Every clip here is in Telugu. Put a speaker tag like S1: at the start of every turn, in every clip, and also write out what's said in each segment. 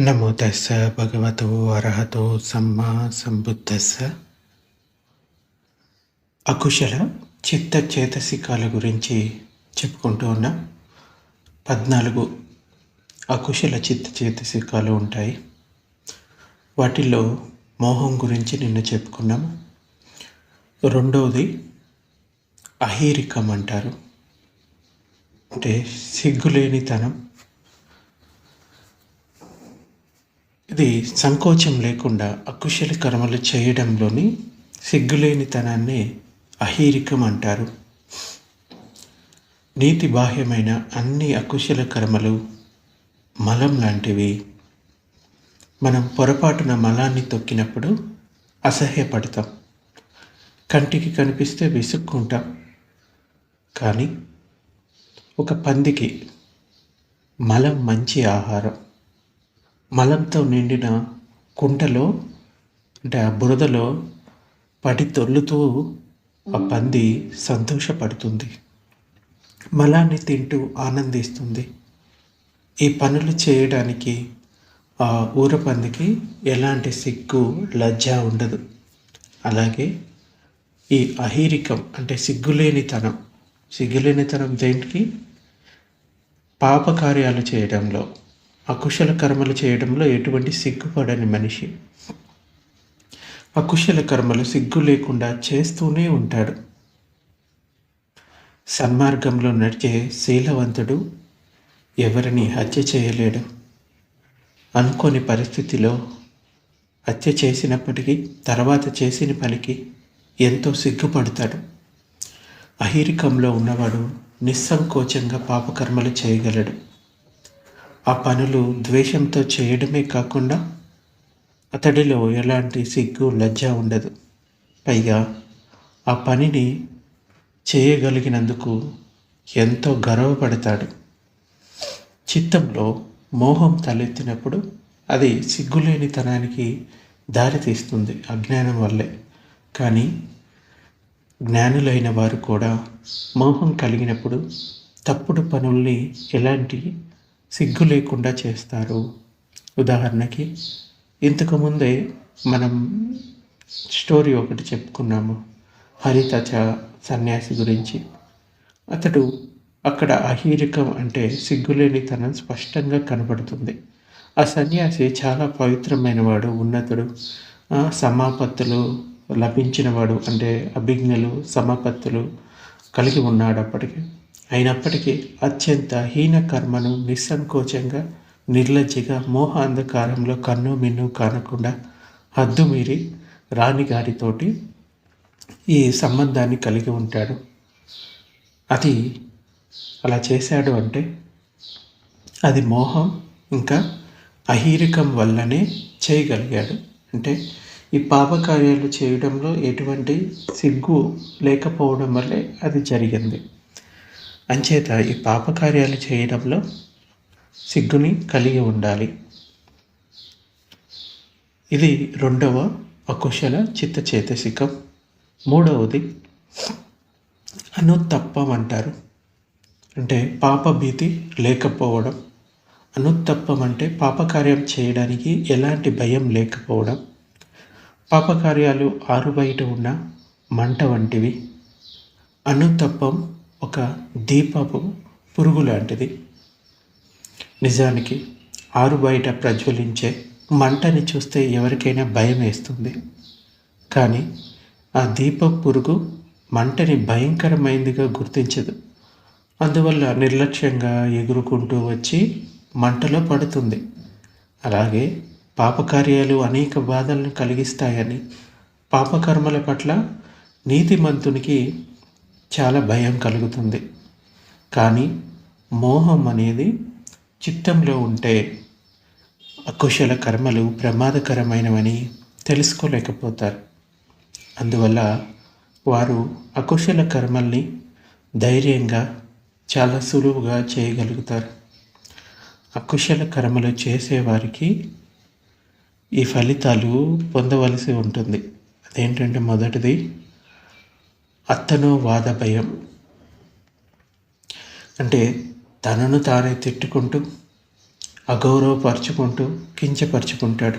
S1: నమో తస్స భగవతో అర్హతో సమ్మా సంబుద్ధస్స అకుశల చిత్త చేతసికాల గురించి చెప్పుకుంటూ ఉన్నాం. పద్నాలుగు అకుశల చిత్త చేతసికాలు ఉంటాయి. వాటిల్లో మోహం గురించి నిన్న చెప్పుకున్నాం. రెండవది అహీరికం అంటారు. అంటే సిగ్గులేనితనం. ఇది సంకోచం లేకుండా అకుశల కర్మలు చేయడంలోని సిగ్గులేనితనాన్ని అహీరికం అంటారు. నీతి బాహ్యమైన అన్ని అకుశల కర్మలు మలం లాంటివి. మనం పొరపాటున మలాన్ని తొక్కినప్పుడు అసహ్యపడతాం. కంటికి కనిపిస్తే విసుక్కుంటాం. కానీ ఒక పందికి మలం మంచి ఆహారం. మలంతో నిండిన కుంటలో అంటే ఆ బురదలో పడి తొల్లుతూ ఆ పంది సంతోషపడుతుంది. మలాన్ని తింటూ ఆనందిస్తుంది. ఈ పనులు చేయడానికి ఆ ఊర పందికి ఎలాంటి సిగ్గు లజ్జ ఉండదు. అలాగే ఈ అహీరికం అంటే సిగ్గులేనితనం సిగ్గులేనితనం దేనికి? పాపకార్యాలు చేయడంలో. అకుశల కర్మలు చేయడంలో ఎటువంటి సిగ్గుపడని మనిషి. అకుశల కర్మలు సిగ్గు లేకుండా చేస్తూనే ఉంటాడు. సన్మార్గంలో నడిచే శీలవంతుడు ఎవరిని హత్య చేయలేడు. అనుకోని పరిస్థితిలో హత్య చేసినప్పటికీ తర్వాత చేసిన పనికి ఎంతో సిగ్గుపడతాడు. అహీరికంలో ఉన్నవాడు నిస్సంకోచంగా పాపకర్మలు చేయగలడు. ఆ పనులు ద్వేషంతో చేయడమే కాకుండా అతడిలో ఎలాంటి సిగ్గు లజ్జ ఉండదు. పైగా ఆ పనిని చేయగలిగినందుకు ఎంతో గర్వపడతాడు. చిత్తంలో మోహం తలెత్తినప్పుడు అది సిగ్గులేనితనానికి దారితీస్తుంది అజ్ఞానం వల్లే. కానీ జ్ఞానులైన వారు కూడా మోహం కలిగినప్పుడు తప్పుడు పనుల్ని ఎలాంటి సిగ్గు లేకుండా చేస్తారు. ఉదాహరణకి ఇంతకుముందే మనం స్టోరీ ఒకటి చెప్పుకున్నాము హరితచ సన్యాసి గురించి. అతడు అక్కడ అహీరికం అంటే సిగ్గులేనితనం స్పష్టంగా కనబడుతుంది. ఆ సన్యాసి చాలా పవిత్రమైనవాడు ఉన్నతుడు సమాపత్తులు లభించినవాడు అంటే అభిజ్ఞలు సమాపత్తులు కలిగి ఉన్నాడు అప్పటికి అయినప్పటికీ అత్యంత హీన కర్మను నిస్సంకోచంగా నిర్లజ్జగా మోహ అంధకారంలో కన్ను మిన్ను కానకుండా హద్దుమీరి రాణిగారితోటి ఈ సంబంధాన్ని కలిగి ఉంటాడు. అది అలా చేశాడు అంటే అది మోహం ఇంకా అహీరికం వల్లనే చేయగలిగాడు. అంటే ఈ పాపకార్యాలు చేయడంలో ఎటువంటి సిగ్గు లేకపోవడం వల్లే అది జరిగింది. అంచేత ఈ పాపకార్యాలు చేయడంలో సిగ్గుని కలిగి ఉండాలి. ఇది రెండవ అకుశల చిత్తచేతసికం మూడవది అనుత్తప్పం అంటారు అంటే పాపభీతి లేకపోవడం. అనుత్తప్పం అంటే పాపకార్యం చేయడానికి ఎలాంటి భయం లేకపోవడం. పాపకార్యాలు ఆరు బయట ఉన్న మంట వంటివి. అనుతప్పం ఒక దీపపు పురుగు లాంటిది. నిజానికి ఆరు బయట ప్రజ్వలించే మంటని చూస్తే ఎవరికైనా భయం వేస్తుంది. కానీ ఆ దీప పురుగు మంటని భయంకరమైందిగా గుర్తించదు. అందువల్ల నిర్లక్ష్యంగా ఎగురుకుంటూ వచ్చి మంటలో పడుతుంది. అలాగే పాపకార్యాలు అనేక బాధలను కలిగిస్తాయని పాపకర్మల పట్ల నీతిమంతునికి చాలా భయం కలుగుతుంది. కానీ మోహం అనేది చిత్తంలో ఉంటే అకుశల కర్మలు ప్రమాదకరమైనవని తెలుసుకోలేకపోతారు. అందువల్ల వారు అకుశల కర్మల్ని ధైర్యంగా చాలా సులువుగా చేయగలుగుతారు. అకుశల కర్మలు చేసేవారికి ఈ ఫలితాలు పొందవలసి ఉంటుంది. అదేంటంటే మొదటిది అత్తనో వాద భయం. అంటే తనను తానే తిట్టుకుంటూ అగౌరవపరుచుకుంటూ కించపరుచుకుంటాడు.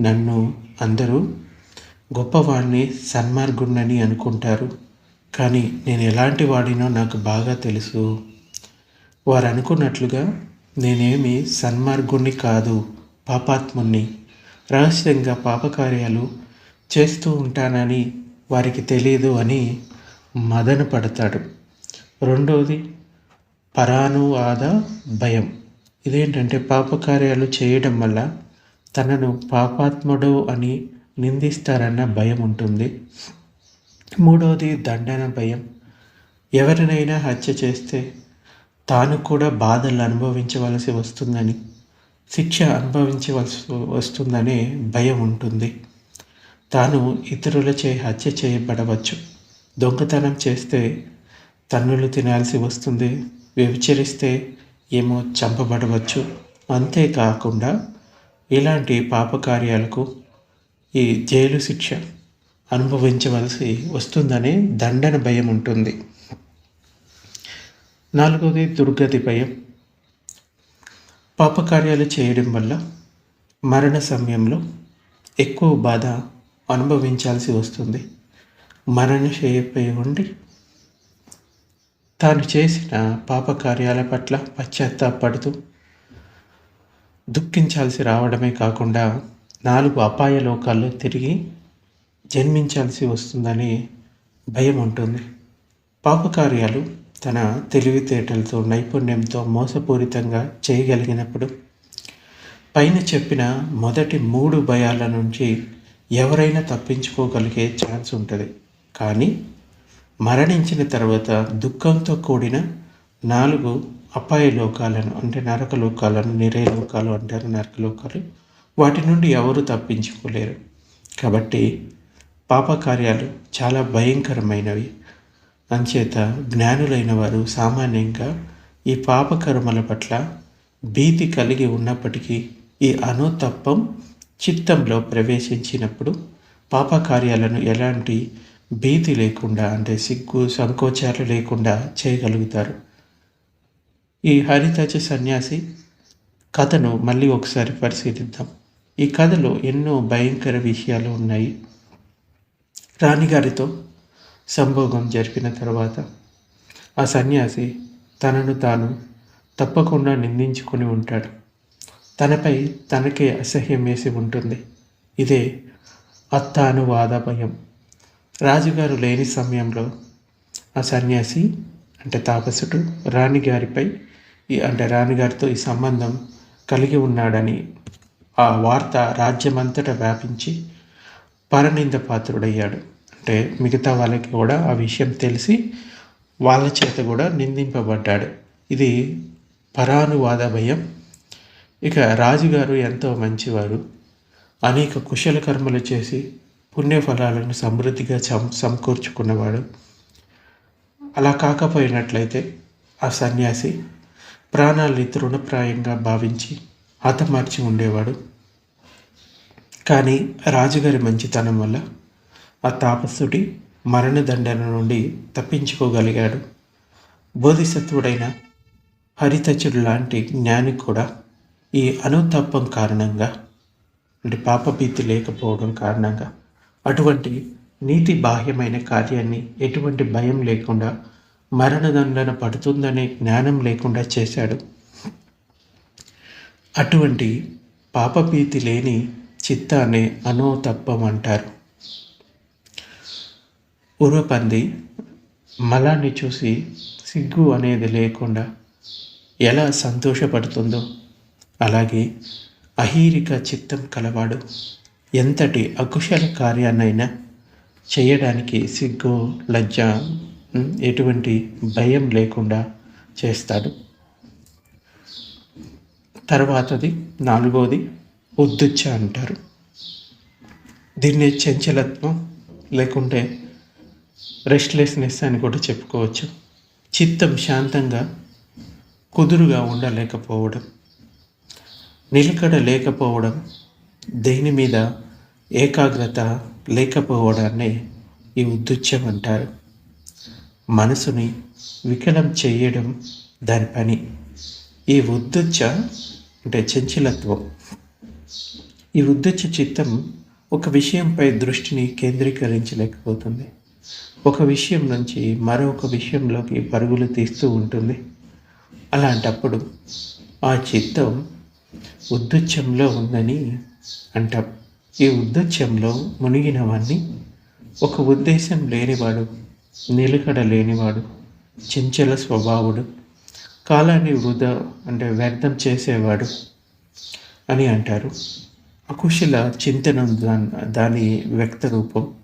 S1: నన్ను అందరూ గొప్పవాడిని సన్మార్గుణ్ణని అనుకుంటారు. కానీ నేను ఎలాంటి వాడినో నాకు బాగా తెలుసు. వారు అనుకున్నట్లుగా నేనేమి సన్మార్గుణ్ణి కాదు పాపాత్ముణ్ణి. రహస్యంగా పాపకార్యాలు చేస్తూ ఉంటానని వారికి తెలియదు అని మదన పడతాడు. రెండవది పరానువాద భయం. ఇదేంటంటే పాపకార్యాలు చేయడం వల్ల తనను పాపాత్ముడు అని నిందిస్తారన్న భయం ఉంటుంది. మూడవది దండన భయం. ఎవరినైనా హత్య చేస్తే తాను కూడా బాధలు అనుభవించవలసి వస్తుందని శిక్ష అనుభవించవలసి వస్తుందనే భయం ఉంటుంది. తాను ఇతరులచే హత్య చేయబడవచ్చు. దొంగతనం చేస్తే తన్నులు తినాల్సి వస్తుంది వ్యభిచరిస్తే ఏమో చంపబడవచ్చు. అంతేకాకుండా ఇలాంటి పాపకార్యాలకు ఈ జైలు శిక్ష అనుభవించవలసి వస్తుందనే దండన భయం ఉంటుంది. నాలుగవది దుర్గతి భయం. పాపకార్యాలు చేయడం వల్ల మరణ సమయంలో ఎక్కువ బాధ అనుభవించాల్సి వస్తుంది. మరణ ఉండి తాను చేసిన పాపకార్యాల పట్ల పశ్చాత్తాపడుతూ దుఃఖించాల్సి రావడమే కాకుండా నాలుగు అపాయ లోకాల్లో తిరిగి జన్మించాల్సి వస్తుందని భయం ఉంటుంది. పాపకార్యాలు తన తెలివితేటలతో నైపుణ్యంతో మోసపూరితంగా చేయగలిగినప్పుడు పైన చెప్పిన మొదటి మూడు భయాల నుంచి ఎవరైనా తప్పించుకోగలిగే ఛాన్స్ ఉంటుంది. కానీ మరణించిన తర్వాత దుఃఖంతో కూడిన నాలుగు అపాయ లోకాలను అంటే నరక లోకాలను నిరయ లోకాలు అంటారు నరక లోకాలు వాటి నుండి ఎవరు తప్పించుకోలేరు. కాబట్టి పాపకార్యాలు చాలా భయంకరమైనవి. అంచేత జ్ఞానులైన వారు సామాన్యంగా ఈ పాపకర్మల పట్ల భీతి కలిగి ఉన్నప్పటికీ ఈ అనుతప్పం చిత్తంలో ప్రవేశించినప్పుడు పాపకార్యాలను ఎలాంటి భీతి లేకుండా అంటే సిగ్గు సంకోచాలు లేకుండా చేయగలుగుతారు. ఈ హరితజ సన్యాసి కథను మళ్ళీ ఒకసారి పరిశీలిద్దాం. ఈ కథలో ఎన్నో భయంకర విషయాలు ఉన్నాయి. రాణిగారితో సంభోగం జరిపిన తర్వాత ఆ సన్యాసి తనను తాను తప్పకుండా నిందించుకొని ఉంటాడు. తనపై తనకే అసహ్యం వేసి ఉంటుంది. ఇదే అత్తానువాద భయం. రాజుగారు లేని సమయంలో ఆ సన్యాసి అంటే తాపసుడు రాణిగారిపై ఈ అంటే రాణిగారితో ఈ సంబంధం కలిగి ఉన్నాడని ఆ వార్త రాజ్యమంతటా వ్యాపించి పరనింద పాత్రుడయ్యాడు. అంటే మిగతా వాళ్ళకి కూడా ఆ విషయం తెలిసి వాళ్ళ చేత కూడా నిందింపబడ్డాడు. ఇది పరానువాద భయం. ఇక రాజుగారు ఎంతో మంచివారు. అనేక కుశల కర్మలు చేసి పుణ్యఫలాలను సమృద్ధిగా చం సమకూర్చుకున్నవాడు. అలా కాకపోయినట్లయితే ఆ సన్యాసి ప్రాణాల్ని తృణప్రాయంగా భావించి హతమార్చి ఉండేవాడు. కానీ రాజుగారి మంచితనం వల్ల ఆ తాపస్సుడి మరణదండన నుండి తప్పించుకోగలిగాడు. బోధిసత్వుడైన హరితచుడు లాంటి జ్ఞాని కూడా ఈ అనుతాపం కారణంగా అంటే పాపభీతి లేకపోవడం కారణంగా అటువంటి నీతి బాహ్యమైన కార్యాన్ని ఎటువంటి భయం లేకుండా మరణదండన పడుతుందనే జ్ఞానం లేకుండా చేశాడు. అటువంటి పాపభీతి లేని చిత్తాన్ని అనోతప్పం అంటారు. ఉరపంది మలాన్ని చూసి సిగ్గు అనేది లేకుండా ఎలా సంతోషపడుతుందో అలాగే అహీరిక చిత్తం కలవాడు ఎంతటి అకుశల కార్యాన్నైనా చేయడానికి సిగ్గు లజ్జ ఎటువంటి భయం లేకుండా చేస్తాడు. తర్వాతది నాలుగోది ఉద్దుచ్చ అంటారు. దీన్ని చంచలత్వం లేకుంటే రెస్ట్లెస్నెస్ అని కూడా చెప్పుకోవచ్చు. చిత్తం శాంతంగా కుదురుగా ఉండలేకపోవడం నిలకడ లేకపోవడం దేని మీద ఏకాగ్రత లేకపోవడాన్ని ఈ ఉద్దుత్యం అంటారు. మనసుని వికలం చేయడం దాని పని. ఈ ఉద్దుచ్చ అంటే చంచలత్వం. ఈ ఉద్దేశ చిత్తం ఒక విషయంపై దృష్టిని కేంద్రీకరించలేకపోతుంది. ఒక విషయం నుంచి మరొక విషయంలోకి పరుగులు తీస్తూ ఉంటుంది. అలాంటప్పుడు ఆ చిత్తం ఉద్దుచ్యంలో ఉందని అంటాం ఈ ఉద్దుచ్యంలో మునిగినవాన్ని ఒక ఉద్దేశం లేనివాడు నిలకడ లేనివాడు చెంచల స్వభావుడు కాలాన్ని వృధా అంటే వ్యర్థం చేసేవాడు అని అంటారు. అకుశల చింతనం దాని దాని వ్యక్త రూపం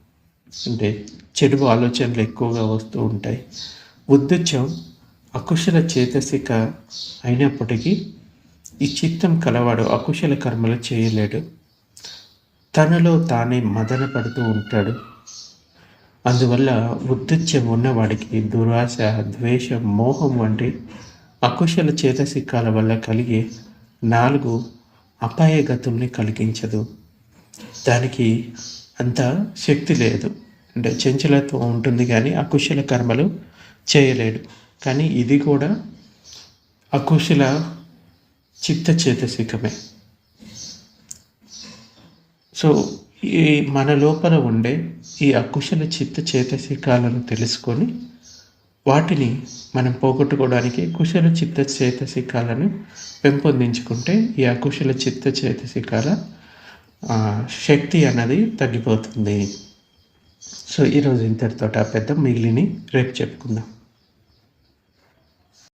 S1: అంటే చెడు ఆలోచనలు ఎక్కువగా వస్తూ ఉంటాయి. ఉద్దేశం అకుశల చేతసిక అయినప్పటికీ ఈ చిత్తం కలవాడు అకుశల కర్మలు చేయలేడు. తనలో తానే మదన పడుతూ ఉంటాడు. అందువల్ల ఉద్దుత్యం ఉన్నవాడికి దురాశ ద్వేషం మోహం వంటి అకుశల చేతసిక్కాల వల్ల కలిగే నాలుగు అపాయగతుల్ని కలిగించదు. దానికి అంత శక్తి లేదు. అంటే చంచలత్వం ఉంటుంది కానీ అకుశల కర్మలు చేయలేడు. కానీ ఇది కూడా అకుశల చిత్త చేతసికమే సో ఈ మన లోపల ఉండే ఈ అకుశల చిత్త చేతసికాలను తెలుసుకొని వాటిని మనం పోగొట్టుకోవడానికి కుశల చిత్త చేతసికాలను పెంపొందించుకుంటే ఈ అకుశల చిత్త చేతసికాల శక్తి అన్నది తగ్గిపోతుంది. సో ఈరోజు ఇంతటితో పెద్ద మిగిలిని రేపు చెప్పుకుందాం.